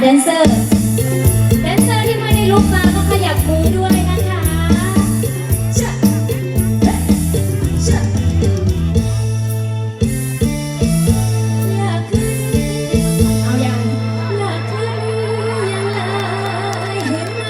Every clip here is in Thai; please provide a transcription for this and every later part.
แดนเซอร์ แดนเซอร์ที่ไม่ได้ลุกมาก็ขยับมือด้วยนะคะชะชะอยากขึ้นเอายังอยากขึ้นยังไงเห็นไหม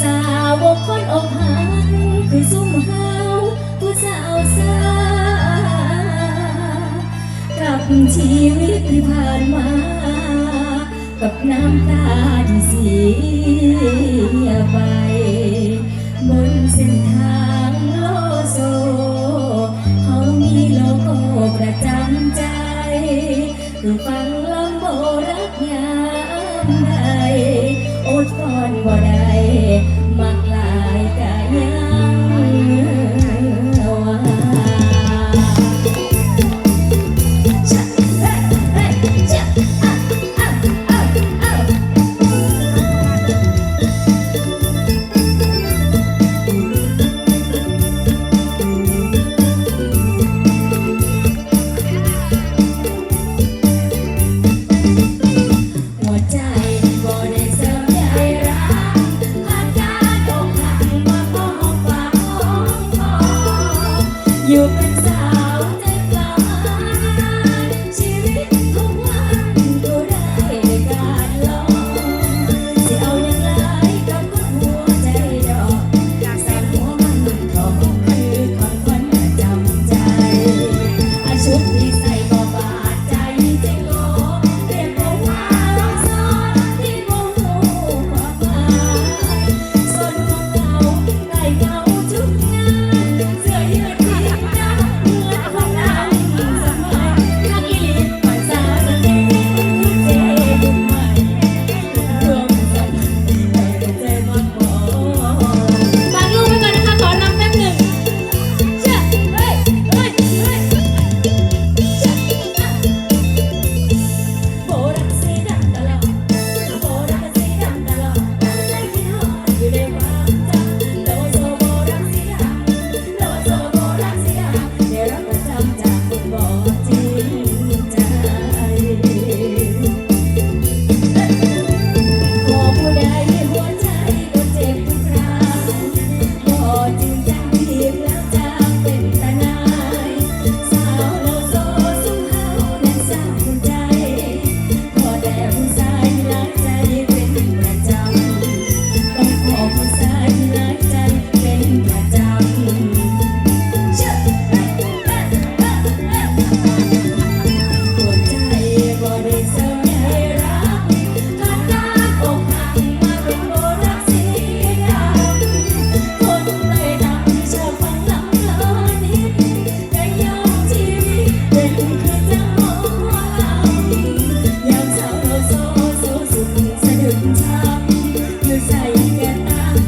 สาวกคนอกหักคือซุ่มเฮา ชีวิตที่ผ่านมา กับน้ำตาที่เสียไป บนเส้นทางโลโซเขามีโลโก้ประจำใจคือฟัง yuk